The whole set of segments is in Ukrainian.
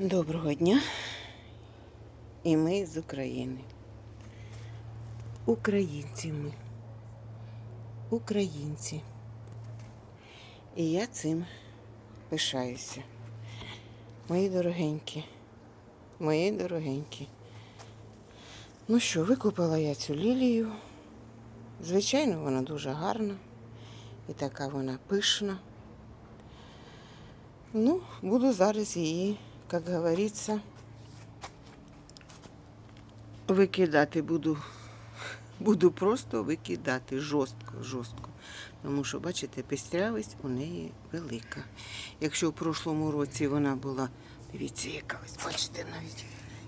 Доброго дня. І ми з України. Українці ми. Українці. І я цим пишаюся. Мої дорогенькі, мої дорогенькі. Ну що, викупила я цю лілію. Звичайно, вона дуже гарна. І така вона пишна. Ну, буду зараз її, як говориться, викидати буду. Буду просто викидати жорстко, жорстко. Тому що, бачите, пестрявість у неї велика. Якщо в прошлому році вона була, дивіться, яка ось, бачите навіть.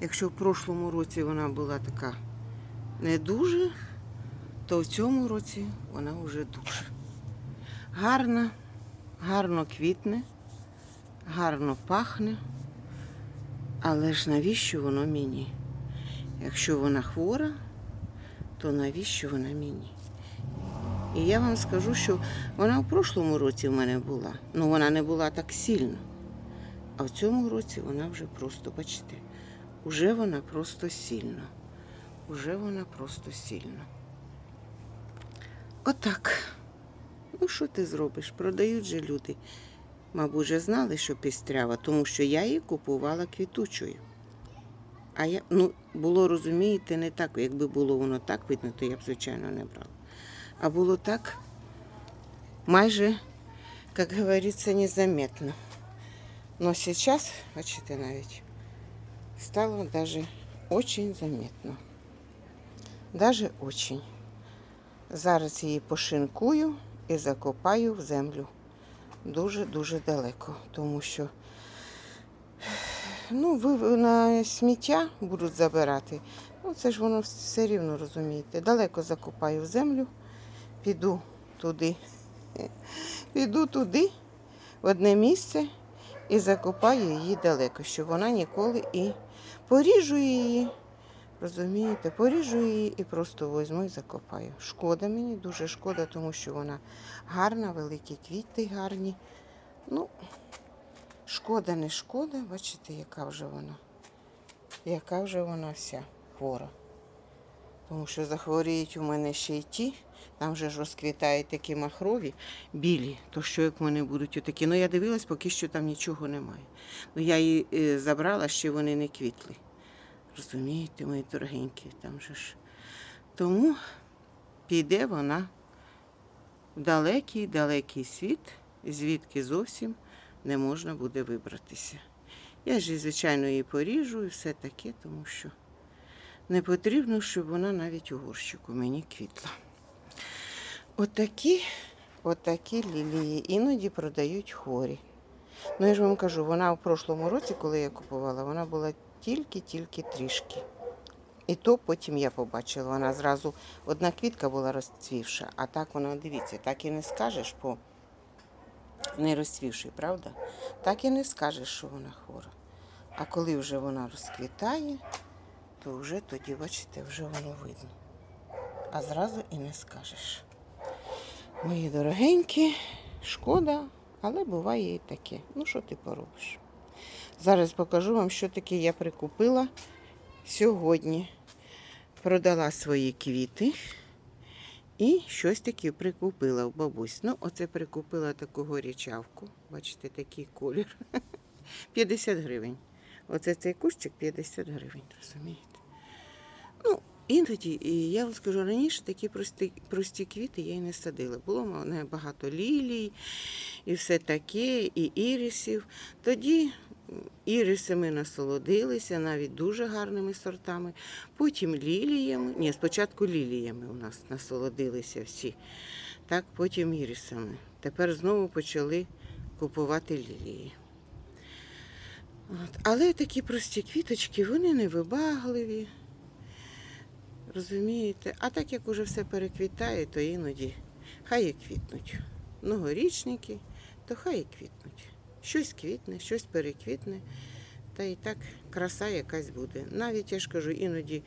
Якщо в прошлому році вона була така не дуже, то в цьому році вона вже дуже. Гарна, гарно квітне гарно пахне, але ж навіщо воно мені? Якщо вона хвора, то навіщо вона мені? І я вам скажу, що вона в прошлому році в мене була, ну вона не була так сильно. А в цьому році вона вже просто, бачите, уже вона просто сильно. Уже вона просто сильно. Отак. Ну, що ти зробиш? Продають же люди. Мабуть, вже знали, що пістрява, тому що я її купувала квітучою. А я, ну, було, розумієте, не так, якби було воно так видно, то я б, звичайно, не брала. А було так майже, як говориться, незаметно. Но сейчас, бачите, навіть, стало даже очень заметно. Даже очень. Зараз її пошинкую і закопаю в землю дуже-дуже далеко, тому що ну, на сміття будуть забирати. Ну, це ж воно все рівно розумієте. Далеко закопаю в землю, піду туди, піду туди, в одне місце і закопаю її далеко, щоб вона ніколи і поріжу її. Розумієте, поріжу її і просто візьму і закопаю. Шкода мені, дуже шкода, тому що вона гарна, великі квіти гарні. Ну, шкода, не шкода, бачите, яка вже вона. Яка вже вона вся хвора. Тому що захворіють у мене ще й ті, там вже ж розквітають такі махрові, білі, то що як вони будуть отакі. Ну я дивилась, поки що там нічого немає. Ну я її е, забрала, ще вони не квітли. Розумієте, мої дорогенькі, там же ж. Тому піде вона в далекий, далекий світ, звідки зовсім не можна буде вибратися. Я ж, звичайно, її поріжу і все таке, тому що не потрібно, щоб вона навіть у горщику мені квітла. Отакі, отакі лілії іноді продають хворі. Ну, я ж вам кажу, вона в прошлому році, коли я купувала, вона була тільки-тільки трішки. І то потім я побачила, вона зразу одна квітка була розцвівша, а так вона, дивіться, так і не скажеш по не розцвівши, правда? Так і не скажеш, що вона хвора. А коли вже вона розквітає, то вже тоді, бачите, вже воно видно. А зразу і не скажеш. Мої дорогенькі, шкода, але буває і таке. Ну, що ти поробиш? Зараз покажу вам, що таке я прикупила сьогодні. Продала свої квіти і щось таке прикупила в бабусь. Ну, оце прикупила таку горячавку. Бачите, такий колір. 50 гривень. Оце цей кущик 50 гривень, розумієте? Ну, іноді, і я вам скажу, раніше такі прості, прості квіти я й не садила. Було в багато лілій і все таке, і ірисів. Тоді ірисами насолодилися, навіть дуже гарними сортами. Потім ліліями. Ні, спочатку ліліями у нас насолодилися всі. Так, потім ірисами. Тепер знову почали купувати лілії. От. Але такі прості квіточки, вони невибагливі. Розумієте? А так як уже все переквітає, то іноді хай і квітнуть. Многорічники, то хай і квітнуть. Щось квітне, щось переквітне, та і так краса якась буде. Навіть я ж кажу, іноді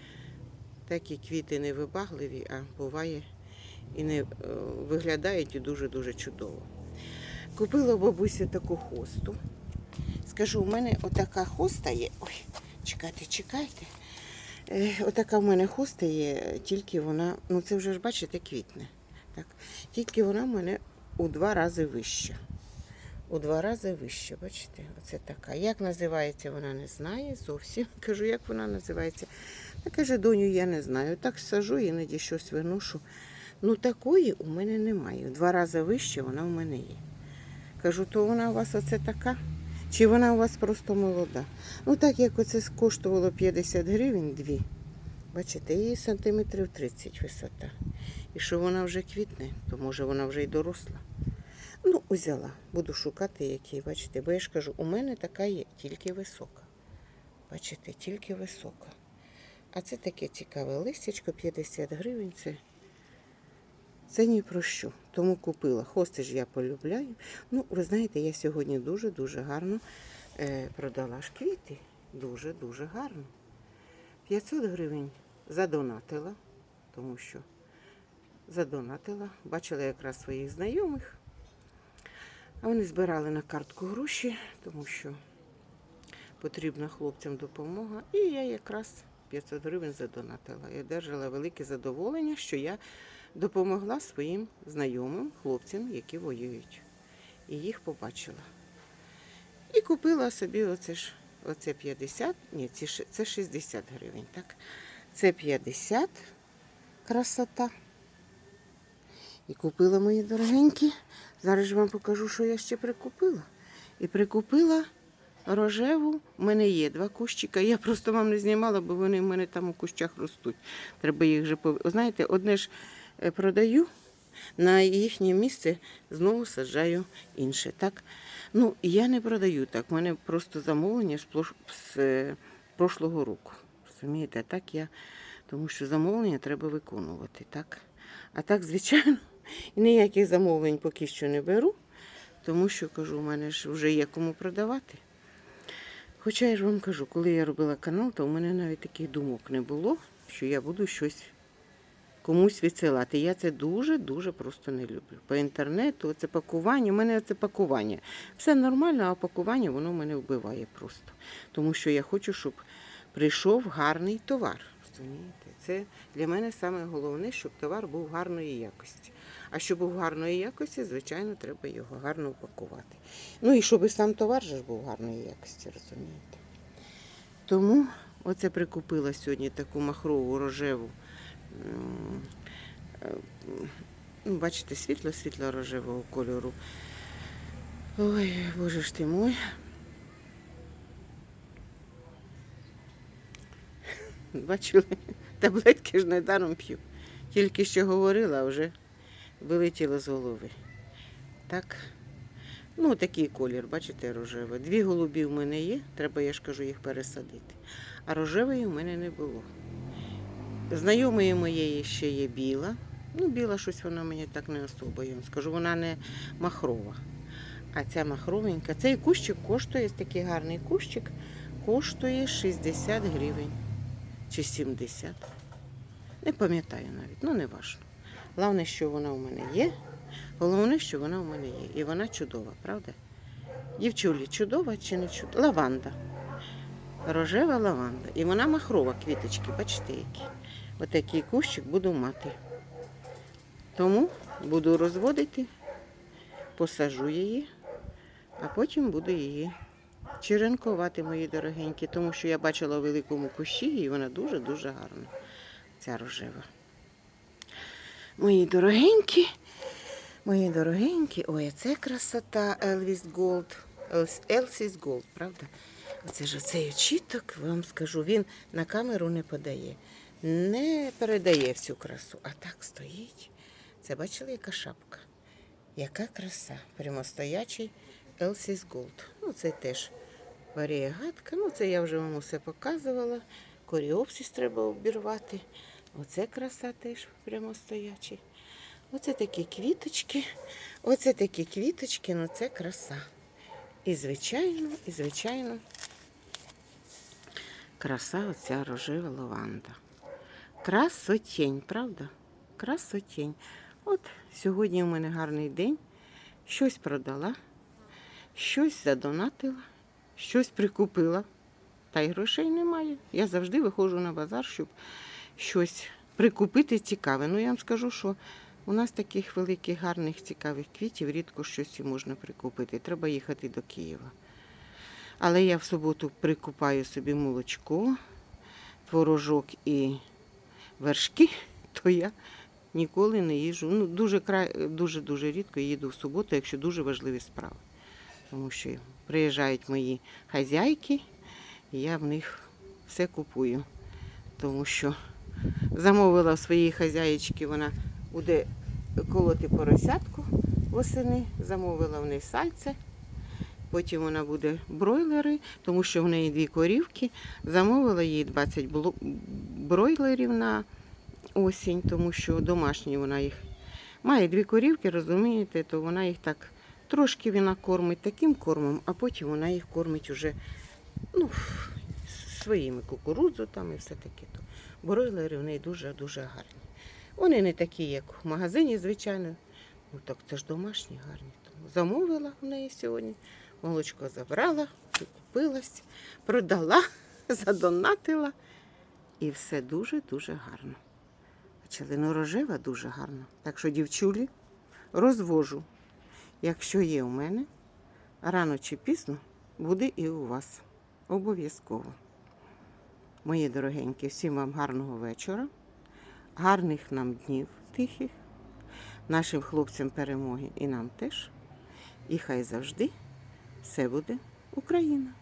такі квіти невибагливі, а буває і не е, виглядають і дуже-дуже чудово. Купила у бабусі таку хосту. скажу, у мене отака хоста є. Ой, чекайте, чекайте. Е, отака в мене хоста є, тільки вона, ну це вже ж бачите, квітне. Так. Тільки вона в мене у два рази вища. У два рази вища, бачите, оце така. Як називається, вона не знає зовсім. Кажу, як вона називається. Та каже, доню, я не знаю. Так сажу, іноді щось виношу. Ну такої у мене немає. В два рази вище вона в мене є. Кажу, то вона у вас оце така? Чи вона у вас просто молода? Ну так як оце коштувало 50 гривень дві. Бачите, її сантиметрів 30 висота. І що вона вже квітне, то може вона вже й доросла. Ну, взяла. Буду шукати, які, бачите, бо я ж кажу, у мене така є, тільки висока. Бачите, тільки висока. А це таке цікаве листячко, 50 гривень. Це, це ні про що. Тому купила. Хости ж я полюбляю. Ну, ви знаєте, я сьогодні дуже-дуже гарно е, продала ж квіти. Дуже-дуже гарно. 500 гривень задонатила, тому що задонатила. Бачила якраз своїх знайомих. Вони збирали на картку гроші, тому що потрібна хлопцям допомога. І я якраз 500 гривень задонатила. І одержала велике задоволення, що я допомогла своїм знайомим хлопцям, які воюють. І їх побачила. І купила собі оце ж оце 50, ні, це 60 гривень, так? Це 50 красота. І купила мої дорогенькі. Зараз ж вам покажу, що я ще прикупила. І прикупила рожеву. У мене є два кущика. Я просто вам не знімала, бо вони в мене там у кущах ростуть. Треба їх вже пов... Знаєте, одне ж е, продаю, на їхнє місце знову саджаю інше. Так? Ну, я не продаю так. У мене просто замовлення з е, прошлого року. Розумієте, так я, тому що замовлення треба виконувати. Так? А так, звичайно, і ніяких замовлень поки що не беру, тому що кажу, у мене ж вже є кому продавати. Хоча я ж вам кажу, коли я робила канал, то у мене навіть таких думок не було, що я буду щось комусь відсилати. Я це дуже-дуже просто не люблю. По інтернету, це пакування, у мене це пакування. Все нормально, а пакування воно мене вбиває просто. Тому що я хочу, щоб прийшов гарний товар. Розумієте? Це для мене саме головне, щоб товар був гарної якості. А щоб був гарної якості, звичайно, треба його гарно упакувати. Ну і щоб і сам товар ж був гарної якості, розумієте. Тому оце прикупила сьогодні таку махрову рожеву. е, Ну, бачите, світло-світло рожевого кольору. Ой, боже ж ти мой. Бачили, таблетки ж недаром п'ю. Тільки що говорила, а вже вилетіло з голови. Так. Ну, такий колір, бачите, рожевий. Дві голубі в мене є, треба, я ж кажу, їх пересадити. А рожевої в мене не було. Знайомої моєї ще є біла. Ну, біла щось вона мені так не особо, я вам скажу. Вона не махрова. А ця махровенька. Цей кущик коштує, такий гарний кущик, коштує 60 гривень чи 70. Не пам'ятаю навіть, ну не важно. Головне, що вона у мене є. Головне, що вона у мене є. І вона чудова, правда? Дівчулі, чудова чи не чудова? Лаванда. Рожева лаванда. І вона махрова, квіточки, бачите які. Отакий кущик буду мати. Тому буду розводити, посажу її, а потім буду її черенкувати, мої дорогенькі, тому що я бачила у великому кущі, і вона дуже-дуже гарна. Ця рожева. Мої дорогенькі, мої дорогенькі, ой, це красота Елвіс Голд. Елсіс Голд, правда? Оце ж оцей очіток, вам скажу, він на камеру не подає, не передає всю красу, а так стоїть. Це бачили, яка шапка? Яка краса. Прямостоячий Елсіс Голд. Ну, це теж варієгатка. Ну, це я вже вам усе показувала. Коріопсис треба обірвати. Оце краса теж прямостоячий. Оце такі квіточки. Оце такі квіточки, ну це краса. І звичайно, і звичайно, краса оця рожева лаванда. Красотень, правда? Красотень. От сьогодні у мене гарний день. Щось продала, щось задонатила щось прикупила, та й грошей немає. Я завжди виходжу на базар, щоб щось прикупити цікаве. Ну я вам скажу, що у нас таких великих, гарних, цікавих квітів рідко щось і можна прикупити. Треба їхати до Києва. Але я в суботу прикупаю собі молочко, творожок і вершки, то я ніколи не їжу. Ну, Дуже-дуже дуже рідко їду в суботу, якщо дуже важливі справи. Тому що приїжджають мої хазяйки, і я в них все купую. Тому що замовила в своїй хазяєчки, вона буде колоти поросятку восени, замовила в неї сальце. Потім вона буде бройлери, тому що в неї дві корівки. Замовила їй 20 бройлерів на осінь, тому що домашні вона їх має дві корівки, розумієте, то вона їх так трошки вона кормить таким кормом, а потім вона їх кормить уже ну, своїми кукурудзу там і все таке. То бройлери в неї дуже-дуже гарні. Вони не такі, як в магазині, звичайно. Ну так це ж домашні гарні. Тому замовила в неї сьогодні. Молочко забрала, купилась, продала, задонатила. І все дуже-дуже гарно. Бачили, ну рожева дуже гарна. Так що, дівчулі, розвожу. Якщо є у мене, рано чи пізно буде і у вас. Обов'язково. Мої дорогенькі, всім вам гарного вечора, гарних нам днів тихих, нашим хлопцям перемоги і нам теж. І хай завжди все буде Україна.